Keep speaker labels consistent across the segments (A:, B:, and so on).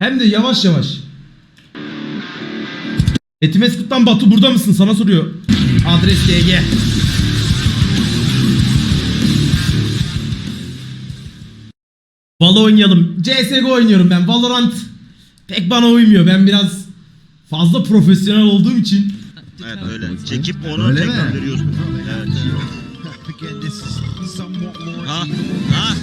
A: Hem de yavaş yavaş. Etimeskut'tan Batu burada mısın? Sana soruyor. Adres DG. Valo oynayalım. CSGO oynuyorum ben. Valorant pek bana uymuyor. Ben biraz fazla profesyonel olduğum için.
B: Evet öyle. Çekip onu
C: Öyle
B: tekrar
C: mi?
B: veriyorsun. Evet. Ha ha.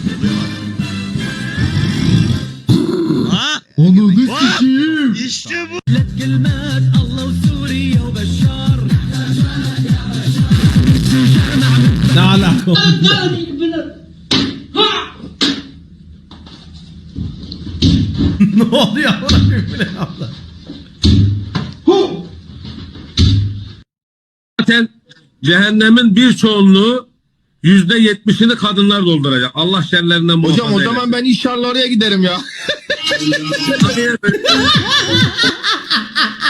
C: Onu
B: Vah! İşte bu.
A: Ne alaka ne oluyor? Bu ne abla?
D: Zaten cehennemin bir çoğunluğu yüzde yetmişini kadınlar dolduracak. Allah şerlerinden muhafaza
C: Hocam o
D: eylesin.
C: zaman ben inşallah oraya giderim ya.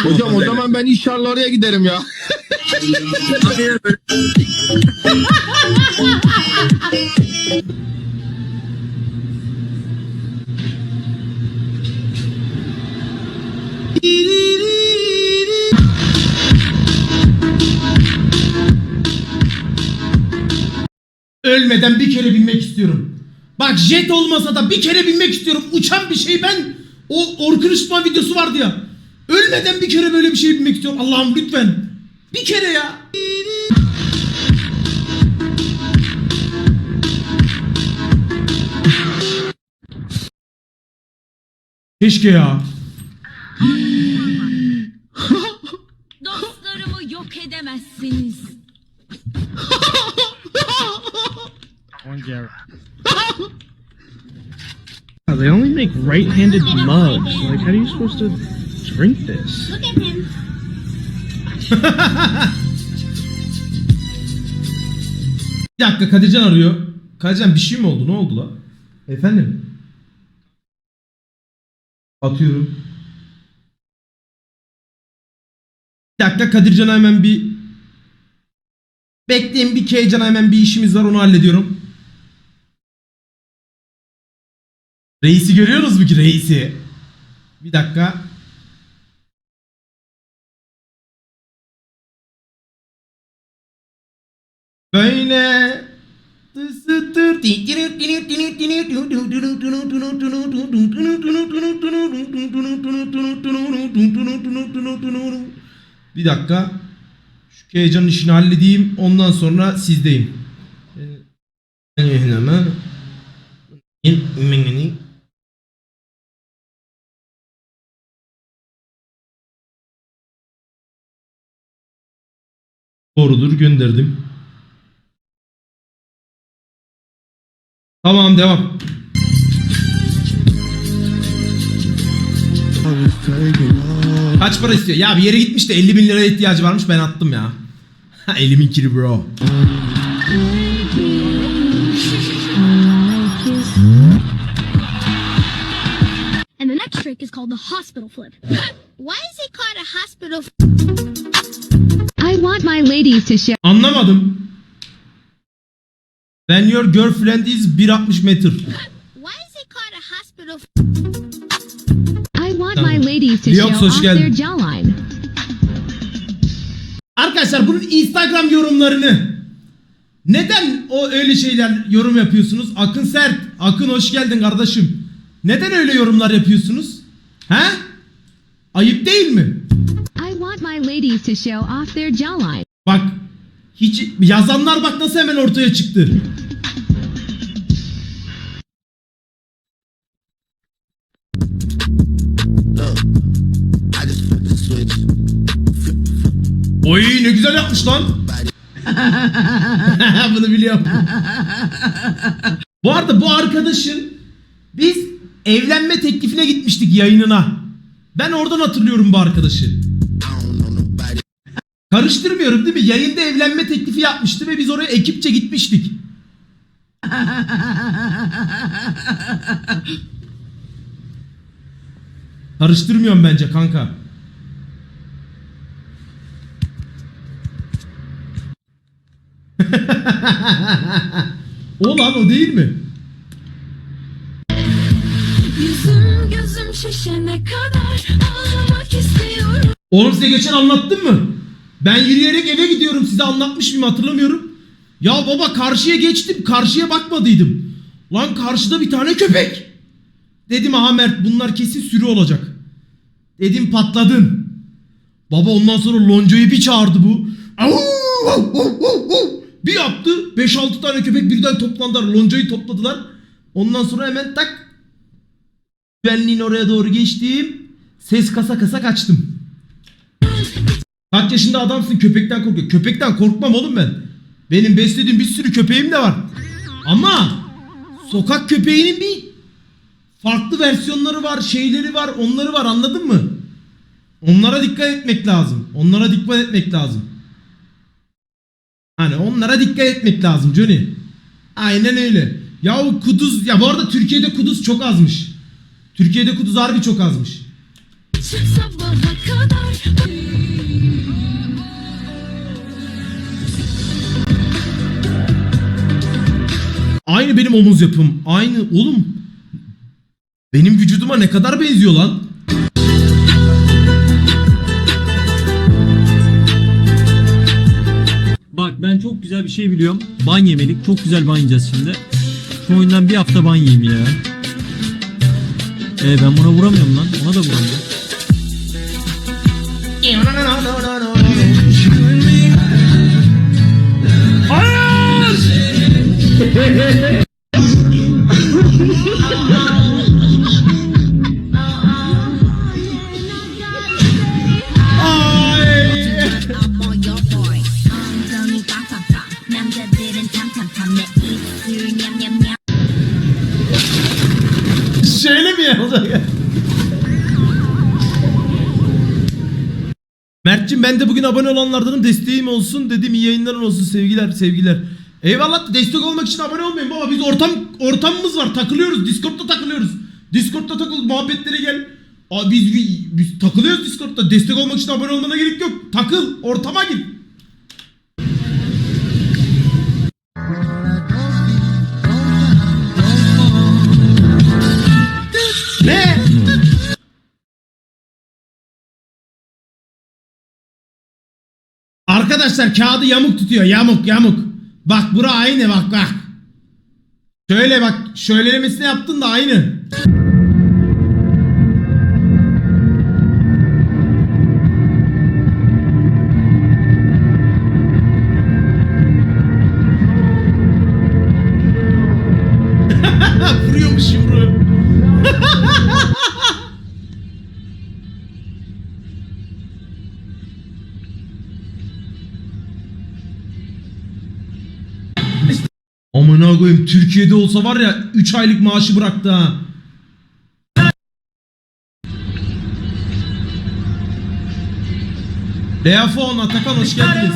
C: Hocam o zaman ben inşallah oraya giderim ya.
A: Ölmeden bir kere binmek istiyorum. Bak jet olmasa da bir kere binmek istiyorum. Uçan bir şey ben. O Orkun Işıtma videosu vardı ya. Ölmeden bir kere böyle bir şey binmek istiyorum. Allah'ım lütfen. Bir kere ya. Keşke ya.
E: Dostlarımı yok edemezsiniz.
F: They only make right-handed mugs. Like, how are you supposed to drink this?
E: Look at him.
A: Bir dakika Kadircan arıyor. Kadircan bir şey mi oldu? Ne oldu la? Efendim? Atıyorum. Bir dakika Kadircan'a hemen bir Bekleyin bir Keycan'a hemen bir işimiz var onu hallediyorum. Reisi görüyoruz mu ki reisi? Bir dakika. Böyle. Bir dakika. Şu heyecanın işini halledeyim. Ondan sonra sizdeyim. Doğrudur gönderdim. Tamam devam. Kaç para istiyor? Ya bir yere gitmiş de 50 bin liraya ihtiyacı varmış ben attım ya. 50 bin kiri bro.
E: And the next trick is called the hospital flip. Why is it called a hospital
G: want my ladies to show.
A: Anlamadım. When your girlfriend is 1.60 metre.
E: Why is it called a hospital?
G: I want my ladies to
A: Yok,
G: show off
A: geldin.
G: their jawline.
A: Arkadaşlar bunun Instagram yorumlarını neden o öyle şeyler yorum yapıyorsunuz? Akın Sert, Akın hoş geldin kardeşim. Neden öyle yorumlar yapıyorsunuz? He? Ayıp değil mi?
G: To show off their jawline.
A: Bak hiç yazanlar bak nasıl hemen ortaya çıktı. Oy ne güzel yapmış lan. Bunu biliyorum. bu arada bu arkadaşın biz evlenme teklifine gitmiştik yayınına. Ben oradan hatırlıyorum bu arkadaşı. Karıştırmıyorum değil mi? Yayında evlenme teklifi yapmıştı ve biz oraya ekipçe gitmiştik. Karıştırmıyorum bence kanka. o lan o değil mi?
E: Yüzüm gözüm Şişene kadar ağlamak istiyorum.
A: Oğlum size geçen anlattım mı? Ben yürüyerek eve gidiyorum size anlatmış mıyım hatırlamıyorum. Ya baba karşıya geçtim karşıya bakmadıydım. Lan karşıda bir tane köpek. Dedim aha Mert bunlar kesin sürü olacak. Dedim patladın. Baba ondan sonra loncayı bir çağırdı bu. Bir yaptı 5-6 tane köpek birden toplandılar loncayı topladılar. Ondan sonra hemen tak güvenliğin oraya doğru geçtim. Ses kasa kasa kaçtım. Kaç yaşında adamsın köpekten korkuyor. Köpekten korkmam oğlum ben. Benim beslediğim bir sürü köpeğim de var. Ama sokak köpeğinin bir farklı versiyonları var, şeyleri var, onları var anladın mı? Onlara dikkat etmek lazım. Onlara dikkat etmek lazım. Hani onlara dikkat etmek lazım Johnny. Aynen öyle. Ya o kuduz ya bu arada Türkiye'de kuduz çok azmış. Türkiye'de kuduz harbi çok azmış. Aynı benim omuz yapım. Aynı oğlum. Benim vücuduma ne kadar benziyor lan?
H: Bak ben çok güzel bir şey biliyorum. Ban yemelik. Çok güzel ban yiyeceğiz şimdi. Şu oyundan bir hafta ban yiyeyim ya. E ben buna vuramıyorum lan. Ona da vuramıyorum.
A: Şöyle mi ya? Mert'cim ben de bugün abone olanlardanım desteğim olsun dedim iyi yayınlar olsun sevgiler sevgiler. Eyvallah destek olmak için abone olmayın baba biz ortam ortamımız var takılıyoruz Discord'da takılıyoruz. Discord'da takıl muhabbetlere gel. Aa, biz, biz, biz takılıyoruz Discord'da destek olmak için abone olmana gerek yok. Takıl ortama gir. Ne? Arkadaşlar kağıdı yamuk tutuyor. Yamuk yamuk. Bak bura aynı bak bak. Şöyle bak şöylelemesini yaptın da aynı. Vuruyormuş yumruğu. Türkiye'de olsa var ya 3 aylık maaşı bıraktı ha. Leafon Atakan hoş geldiniz.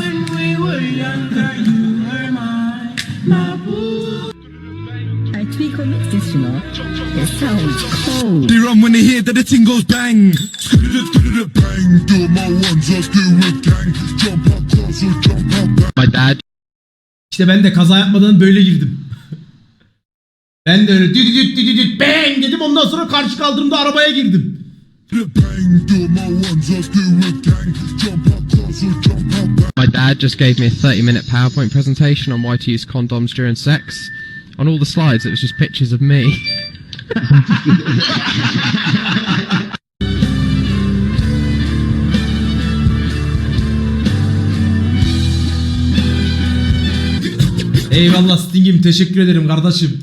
C: They run when they hear that the thing goes bang.
I: bang, do my ones, I do a gang. Jump up close or jump up.
C: My dad.
A: İşte ben de kaza yapmadan böyle girdim. Ben de öyle düt düt düt düt düt bang dedim ondan sonra karşı kaldırımda arabaya girdim.
I: My
J: dad just gave me a 30 minute PowerPoint presentation on why to use condoms during sex. On all the slides, it was just pictures of me.
A: Eyvallah Sting'im teşekkür ederim kardeşim.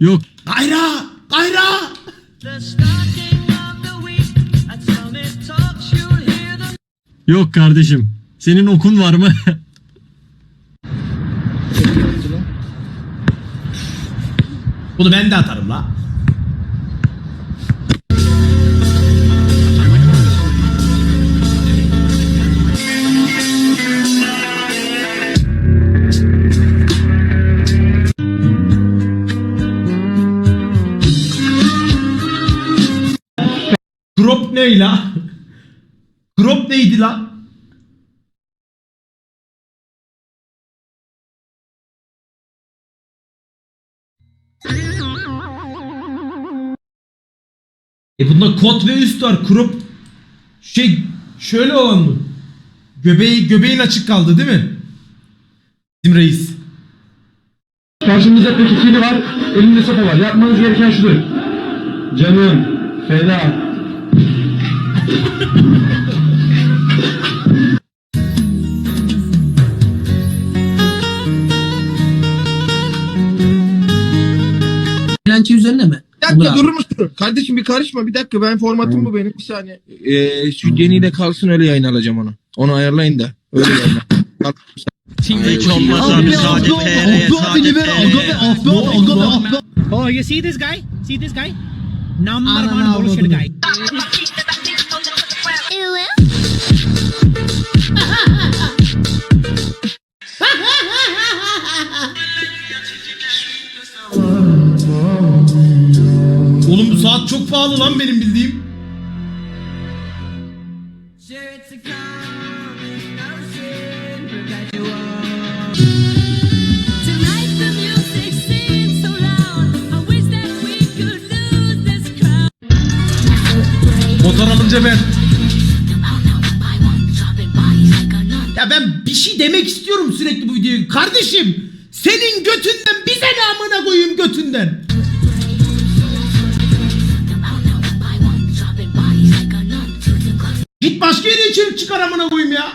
H: Yok.
A: Kayra! Kayra!
H: Yok kardeşim. Senin okun var mı?
A: Bunu ben de atarım la. ne la? Crop neydi la? E bunda kot ve üst var. Crop şey şöyle olan mı? Göbeği göbeğin açık kaldı değil mi? Bizim reis.
F: Karşımızda pekikili var, elinde sopa var. Yapmanız gereken şudur. Canım, feda,
K: Eğlence üzerine mi?
C: Bir dakika durur musun? Kardeşim bir karışma bir dakika ben formatım bu benim bir saniye. Ee, şu Jenny de kalsın öyle yayın alacağım onu. Onu ayarlayın da öyle yayınla.
B: Hiç olmaz abi sade PR'ye sade PR'ye.
F: Oh, you see this guy? See this guy? Number
A: Ananı avradını. Oğlum bu saat çok pahalı lan benim bildiğim.
E: Tonight the music
A: Ya ben bir şey demek istiyorum sürekli bu videoyu. Kardeşim senin götünden bize ne amına koyayım götünden. Git başka yere içerik çıkar amına koyayım ya.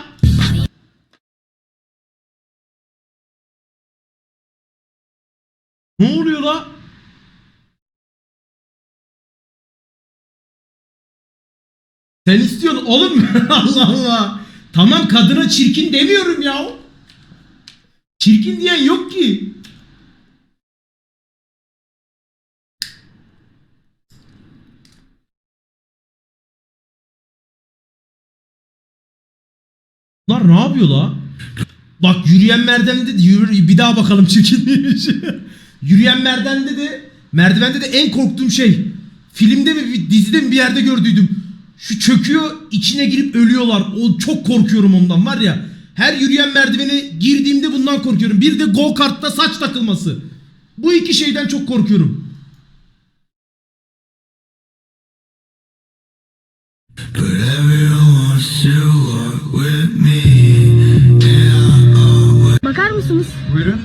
A: Ne oluyor la? Sen istiyorsun oğlum. Allah Allah. Tamam kadına çirkin demiyorum ya. Çirkin diyen yok ki. Bunlar ne yapıyor la? Bak yürüyen merdivende de yürü, bir daha bakalım çirkin miymiş. yürüyen merdivende de merdivende de en korktuğum şey filmde mi dizide mi bir yerde gördüydüm. Şu çöküyor içine girip ölüyorlar. O çok korkuyorum ondan var ya. Her yürüyen merdivene girdiğimde bundan korkuyorum. Bir de go kartta saç takılması. Bu iki şeyden çok korkuyorum.
E: Bakar mısınız?
C: Buyurun.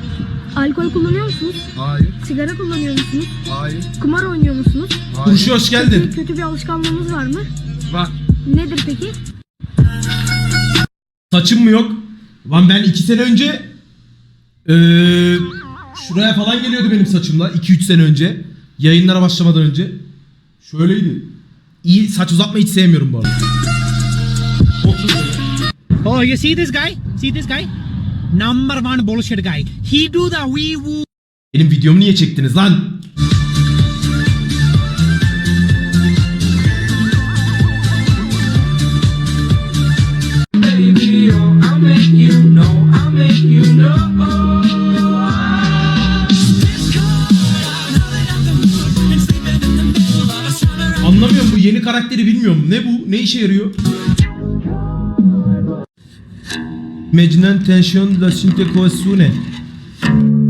E: Alkol kullanıyor musunuz?
C: Hayır.
E: Sigara kullanıyor musunuz?
C: Hayır.
E: Kumar oynuyor musunuz?
A: Kurşu hoş geldin.
E: Kötü, kötü bir alışkanlığınız var mı?
C: Var.
E: Nedir peki?
A: Saçım mı yok? Lan ben iki sene önce eee, şuraya falan geliyordu benim saçımla. 2-3 sene önce. Yayınlara başlamadan önce. Şöyleydi. İyi saç uzatma hiç sevmiyorum bu arada.
F: Oh, you see this guy? See this guy? Number one bullshit guy. He do the wee woo.
A: Benim videomu niye çektiniz lan? Yeni karakteri bilmiyorum. Ne bu? Ne işe yarıyor? Mecnen tensiyon la sintekoasune.
I: I'm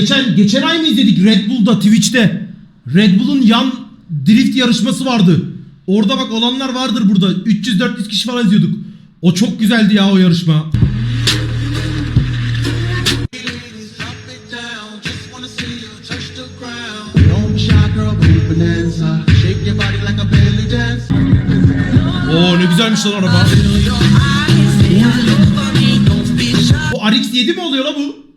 A: geçen geçen ay mı izledik Red Bull'da Twitch'te? Red Bull'un yan drift yarışması vardı. Orada bak olanlar vardır burada. 300-400 kişi falan izliyorduk. O çok güzeldi ya o yarışma. Oo ne güzelmiş lan araba. Bu RX-7 mi oluyor la bu?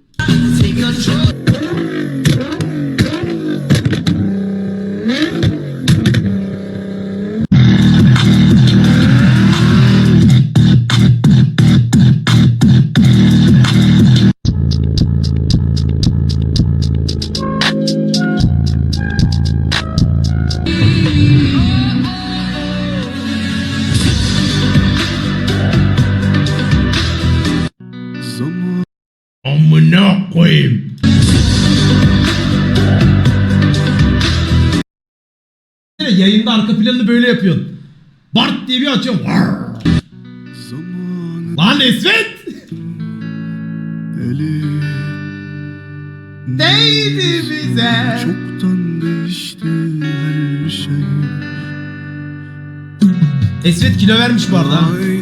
A: Amına koyayım. Yayında arka planını böyle yapıyorsun. Bart diye bir. Varr. Lan Esvet! Değdi bize.
I: Çoktan değişti her şey
A: Esvet kilo vermiş bu arada.
I: Aynı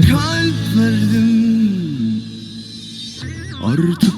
I: kalp verdim. Artık